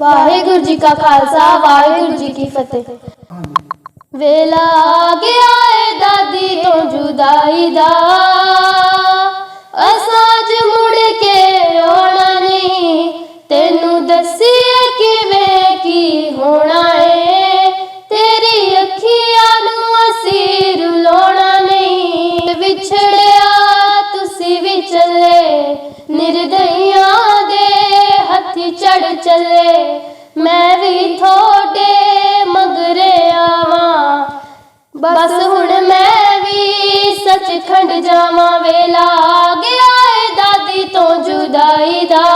ਵਾਹਿਗੁਰੂ ਜੀ ਕਾ ਖਾਲਸਾ, ਵਾਹਿਗੁਰੂ ਜੀ ਕੀ ਫਤਿਹ। ਵੇਲਾ ਆ ਗਿਆ ਏ ਦਾਦੀ ਤੋਂ ਜੁਦਾਈ ਦਾ। ਅਸਾਜ ਮੁੜ ਕੇ ਹੁਣ ਮੈਂ ਵੀ ਸੱਚਖੰਡ ਜਾਵਾਂ ਵੇਲਾ। ਗਿਆ ਏ ਦਾਦੀ ਤੋਂ ਜੁਦਾਈ ਦਾ।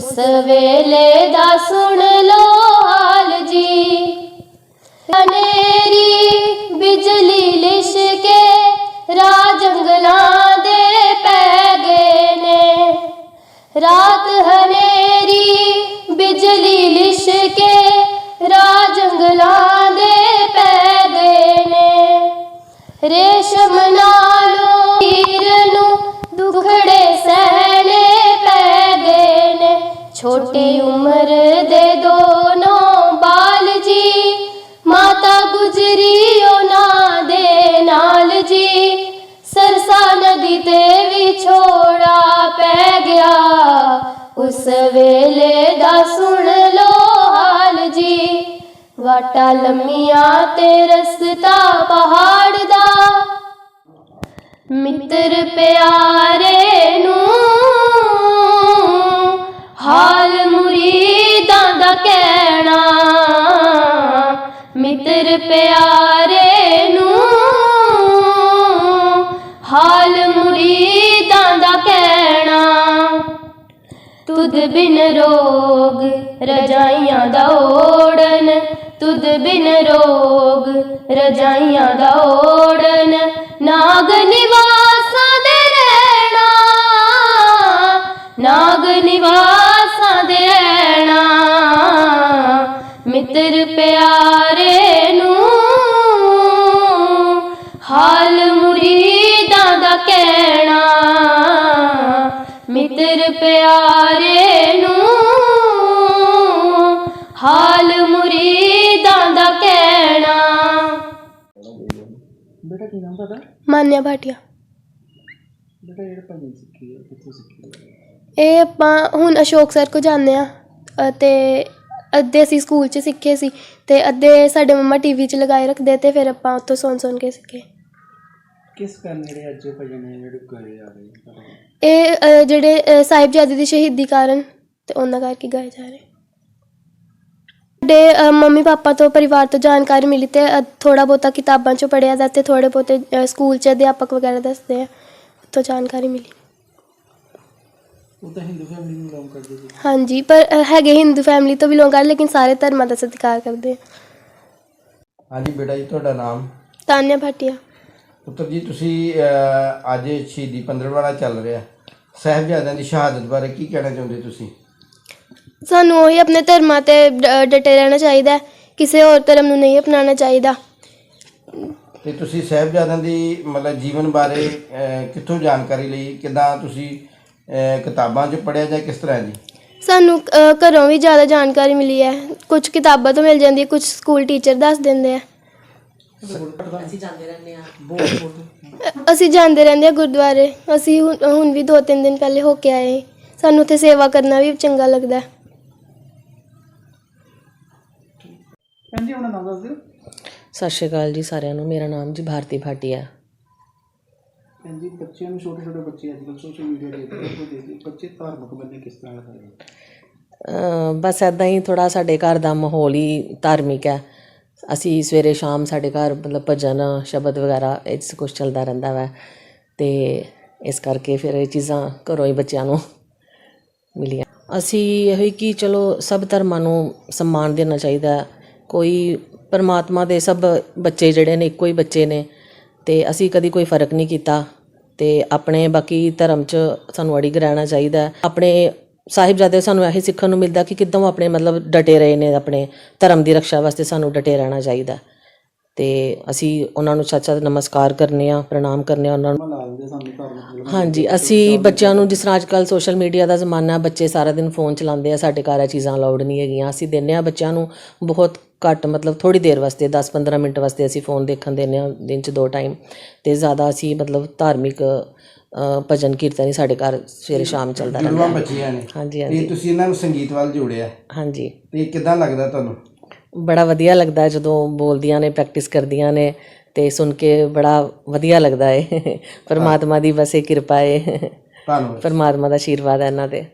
ਉਸ ਵੇਲੇ ਦਾ ਸੁਣ ਲੋ ਹਾਲ ਜੀ। ਹਨੇਰੀ, ਬਿਜਲੀ ਲਿਸ਼ਕੇ ਰਾਹ ਜੰਗਲਾਂ ਦੇ ਪੈ ਗਏ ਨੇ। ਰਾਤ ਹਨੇਰੀ ਉਸ ਵੇਲੇ ਦਾ ਸੁਣ ਲੋ ਹਾਲ ਜੀ। ਵਾਟਾ ਲੰਮੀਆਂ ਤੇ ਰਸਤਾ ਪਹਾੜ ਦਾ। ਮਿੱਤਰ ਪਿਆਰੇ ਨੂੰ ਹਾਲ ਮੁਰੀਦਾਂ ਦਾ ਕਹਿਣਾ। ਮਿੱਤਰ ਪਿਆਰੇ ਤੁਧ ਬਿਨ ਰੋਗ, ਰਜਾਈਆਂ ਦਾ ਓੜਨ। ਤੁਧ ਬਿਨ ਰੋਗ, ਰਜਾਈਆਂ ਦਾ ਓੜਨ। ਨਾਗ ਨਿਵਾਸਾਂ ਦੇ ਰਹਿਣਾ, ਨਾਗ ਨਿਵਾਸਾਂ ਦੇ ਰਹਿਣਾ। ਮਿੱਤਰ ਪਿਆਰੇ ਪਿਆਰੇ ਨੂੰ ਹਾਲ ਮੁਰੀਦਾਂ ਦਾ ਕਹਿਣਾ। ਬੇਟਾ ਕੀ ਨਾਮ ਤੁਹਾਡਾ? ਮਾਨਿਆ ਭਾਟੀਆ। ਬੇਟਾ ਜਿਹੜਾ ਭਜਨ ਸਿੱਖੀ ਹੈ ਕਿੱਥੋਂ ਸਿੱਖੀ ਹੈ? ਇਹ ਆਪਾਂ ਹੁਣ ਅਸ਼ੋਕ ਸਰ ਕੋ ਜਾਂਦੇ ਆ ਅਤੇ ਅੱਧੇ ਅਸੀਂ ਸਕੂਲ 'ਚ ਸਿੱਖੇ ਸੀ ਤੇ ਅੱਧੇ ਸਾਡੇ ਮੰਮਾ ਟੀਵੀ 'ਚ ਲਗਾਏ ਰੱਖਦੇ ਤੇ ਫਿਰ ਆਪਾਂ ਉੱਥੋਂ ਸੁਣ ਸੁਣ ਕੇ ਸਿੱਖੇ। ਕਿਸ ਕਾਰਨ ਜਿਹੜੇ ਅੱਜ ਭਜਨ ਹੈ ਜਿਹੜੇ ਗਾਏ ਜਾ ਰਹੇ? ਇਹ ਅ, ਜਿਹੜੇ ਅ, ਸਾਹਿਬਜ਼ਾਦੇ ਦੀ ਸ਼ਹੀਦੀ ਕਾਰਨ ਤੇ ਉਹਨਾਂ ਕਰਕੇ ਗਾਏ ਜਾ ਰਹੇ। ਅ, ਮੰਮੀ ਪਾਪਾ ਤੋਂ ਪਰਿਵਾਰ ਤੋਂ ਜਾਣਕਾਰੀ ਮਿਲੀ ਤੇ ਥੋੜਾ ਬਹੁਤਾ ਕਿਤਾਬਾਂ 'ਚੋਂ ਪੜ੍ਹਿਆ ਦਾ ਤੇ ਥੋੜੇ ਬਹੁਤੇ ਅ, ਸਕੂਲ 'ਚ ਅਧਿਆਪਕ ਵਗੈਰਾ ਦੱਸਦੇ ਆ ਉੱਥੋਂ ਜਾਣਕਾਰੀ ਮਿਲੀ। ਉਹ ਤਾਂ ਹਿੰਦੂ ਫੈਮਿਲੀ ਨੂੰ ਬਿਲੋਂਗ ਕਰਦੇ ਸੀ। ਹਾਂਜੀ ਪਰ ਅ, ਹੈਗੇ ਹਿੰਦੂ ਫੈਮਿਲੀ ਤੋਂ ਬਿਲੋਂਗ ਕਰ ਲੇਕਿਨ ਸਾਰੇ ਧਰਮਾਂ ਦਾ ਸਤਿਕਾਰ ਕਰਦੇ ਆ। ਹਾਂਜੀ ਬੇਟਾ ਜੀ ਤੁਹਾਡਾ ਨਾਮ? ਤਾਨਿਆ ਭਾਟੀਆ। ਪੁੱਤਰ ਜੀ ਤੁਸੀਂ ਅਹ, ਅੱਜ ਸ਼ਹੀਦੀ 15ਵਾੜਾ ਚੱਲ ਰਿਹਾ ਸਾਹਿਬਜ਼ਾਦਿਆਂ ਦੀ ਸ਼ਹਾਦਤ ਬਾਰੇ ਕੀ ਕਹਿਣਾ ਚਾਹੁੰਦੇ ਤੁਸੀਂ? ਸਾਨੂੰ ਉਹੀ ਆਪਣੇ ਧਰਮਾਂ ਤੇ ਡ- ਡਟੇ ਰਹਿਣਾ ਚਾਹੀਦਾ ਹੈ। ਕਿਸੇ ਹੋਰ ਧਰਮ ਨੂੰ ਨਹੀਂ ਅਪਣਾਉਣਾ ਚਾਹੀਦਾ। ਤੇ ਤੁਸੀਂ ਸਾਹਿਬਜ਼ਾਦਿਆਂ ਦੀ ਮਤਲਬ ਜੀਵਨ ਬਾਰੇ ਅਹ, ਕਿੱਥੋਂ ਜਾਣਕਾਰੀ ਲਈ? ਕਿਦਾਂ ਤੁਸੀਂ ਅਹ, ਕਿਤਾਬਾਂ 'ਚ ਪੜ੍ਹਿਆ ਜਾਂ ਕਿਸ ਤਰ੍ਹਾਂ ਜੀ? ਸਾਨੂੰ ਅ, ਘਰੋਂ ਵੀ ਜ਼ਿਆਦਾ ਜਾਣਕਾਰੀ ਮਿਲੀ ਹੈ। ਕੁਝ ਕਿਤਾਬਾਂ ਤੋਂ ਮਿਲ ਜਾਂਦੀ ਹੈ ਕੁਝ ਸਕੂਲ ਟੀਚਰ ਦੱਸ ਦਿੰਦੇ ਆ। ਅਸੀਂ ਜਾਂਦੇ ਰਹਿੰਦੇ ਆ ਗੁਰਦੁਆਰੇ। ਅਸੀਂ ਹੁਣ ਹੁਣ ਵੀ ਦੋ ਤਿੰਨ ਦਿਨ ਪਹਿਲੇ ਹੋ ਕੇ ਆਏ। ਸਾਨੂੰ ਉੱਥੇ ਸੇਵਾ ਕਰਨਾ ਵੀ ਚੰਗਾ ਲੱਗਦਾ ਹੈ। ਭੈਣ ਜੀ ਆਪਣਾ ਨਾਮ ਦੱਸ ਦਿਓ। ਸਤਿ ਸ਼੍ਰੀ ਅਕਾਲ ਜੀ ਸਾਰਿਆਂ ਨੂੰ। ਮੇਰਾ ਨਾਮ ਜੀ ਭਾਰਤੀ ਭਾਟੀਆ ਭੈਣ ਜੀ ਬੱਚਿਆਂ ਨੂੰ ਛੋਟੇ ਛੋਟੇ ਬੱਚੇ ਅੱਜ ਕੱਲ੍ਹ ਸੋਸ਼ਲ ਮੀਡੀਆ ਦੇਖਦੇ ਉਹ ਦੇਖਦੇ ਬੱਚੇ ਧਾਰਮਿਕ ਬੰਨੇ ਕਿਸ ਤਰ੍ਹਾਂ ਦਾ ਹੈ ਅਮ ਬਸ ਐਦਾਂ ਹੀ ਥੋੜਾ ਸਾਡੇ ਘਰ ਦਾ ਮਾਹੌਲ ਹੀ ਧਾਰਮਿਕ ਹੈ। ਅਸੀਂ ਸਵੇਰੇ ਸ਼ਾਮ ਸਾਡੇ ਘਰ ਮਤਲਬ ਭਜਨ, ਸ਼ਬਦ ਵਗੈਰਾ, ਇਹ 'ਚ ਕੁਝ ਚੱਲਦਾ ਰਹਿੰਦਾ ਵੈ। ਅਤੇ ਇਸ ਕਰਕੇ ਫਿਰ ਇਹ ਚੀਜ਼ਾਂ ਘਰੋਂ ਹੀ ਬੱਚਿਆਂ ਨੂੰ ਮਿਲੀਆਂ। ਅਸੀਂ ਇਹੋ ਹੀ ਕਿ ਚਲੋ ਸਭ ਧਰਮਾਂ ਨੂੰ ਸਨਮਾਨ ਦੇਣਾ ਚਾਹੀਦਾ। ਕੋਈ ਪਰਮਾਤਮਾ ਦੇ ਸਭ ਬੱਚੇ ਜਿਹੜੇ ਨੇ, ਇੱਕੋ ਹੀ ਬੱਚੇ ਨੇ। ਤੇ ਅਸੀਂ ਕਦੀ ਕੋਈ ਫ਼ਰਕ ਨਹੀਂ ਕੀਤਾ। ਤੇ ਆਪਣੇ ਬਾਕੀ ਧਰਮ 'ਚ ਸਾਨੂੰ ਅੜਿਗ ਰਹਿਣਾ ਚਾਹੀਦਾ। ਆਪਣੇ ਸਾਹਿਬਜ਼ਾਦੇ ਸਾਨੂੰ ਇਹੀ ਸਿੱਖਣ ਨੂੰ ਮਿਲਦਾ ਕਿ ਕਿੱਦਾਂ ਉਹ ਆਪਣੇ ਮਤਲਬ ਡਟੇ ਰਹੇ ਨੇ, ਆਪਣੇ ਧਰਮ ਦੀ ਰੱਖਿਆ ਵਾਸਤੇ ਸਾਨੂੰ ਡਟੇ ਰਹਿਣਾ ਚਾਹੀਦਾ। ਤੇ ਅਸੀਂ ਉਹਨਾਂ ਨੂੰ ਸੱਚ ਸੱਚ ਨਮਸਕਾਰ ਕਰਨੇ ਆ ਪ੍ਰਣਾਮ ਕਰਨੇ ਆ ਉਹਨਾਂ ਨੂੰ। ਹਾਂਜੀ, ਅਸੀਂ ਬੱਚਿਆਂ ਨੂੰ ਜਿਸ ਤਰ੍ਹਾਂ ਅੱਜ ਕੱਲ੍ਹ ਸੋਸ਼ਲ ਮੀਡੀਆ ਦਾ ਜ਼ਮਾਨਾ, ਬੱਚੇ ਸਾਰਾ ਦਿਨ ਫੋਨ ਚਲਾਉਂਦੇ ਆ, ਸਾਡੇ ਘਰ ਇਹ ਚੀਜ਼ਾਂ ਅਲਾਉਡ ਨਹੀਂ ਹੈਗੀਆਂ। ਅਸੀਂ ਦਿੰਦੇ ਆ ਬੱਚਿਆਂ ਨੂੰ ਬਹੁਤ ਘੱਟ ਮਤਲਬ ਥੋੜੀ ਦੇਰ ਵਾਸਤੇ 10-15 ਮਿੰਟ ਵਾਸਤੇ ਅਸੀਂ ਫੋਨ ਦੇਖਣ ਦਿੰਦੇ ਆ ਦਿਨ 'ਚ ਦੋ ਟਾਈਮ ਤੇ ਜ਼ਿਆਦਾ ਅਸੀਂ ਮਤਲਬ ਧਾਰਮਿਕ ਭਜਨ ਕੀਰਤਨ ਹੀ ਸਾਡੇ ਘਰ ਸਵੇਰੇ ਸ਼ਾਮ ਚੱਲਦਾ ਰਹਿੰਦਾ। ਗੁਰੂਆਂ ਬੱਚੀਆਂ ਨੇ। ਹਾਂਜੀ ਹਾਂਜੀ। ਤੇ ਤੁਸੀਂ ਇਹਨਾਂ ਨੂੰ ਸੰਗੀਤ ਵੱਲ ਜੋੜਿਆ। ਹਾਂਜੀ। ਤੇ ਕਿਦਾਂ ਲੱਗਦਾ ਤੁਹਾਨੂੰ? ਬੜਾ ਵਧੀਆ ਲੱਗਦਾ ਹੈ ਜਦੋਂ ਬੋਲਦੀਆਂ ਨੇ ਪ੍ਰੈਕਟਿਸ ਕਰਦੀਆਂ ਨੇ ਤੇ ਸੁਣ ਕੇ ਬੜਾ ਵਧੀਆ ਲੱਗਦਾ ਹੈ। ਪਰਮਾਤਮਾ ਦੀ ਬਸ ਇਹ ਕਿਰਪਾ ਹੈ। ਧੰਨਵਾਦ। ਪਰਮਾਤਮਾ ਦਾ ਆਸ਼ੀਰਵਾਦ ਹੈ ਇਹਨਾਂ ਤੇ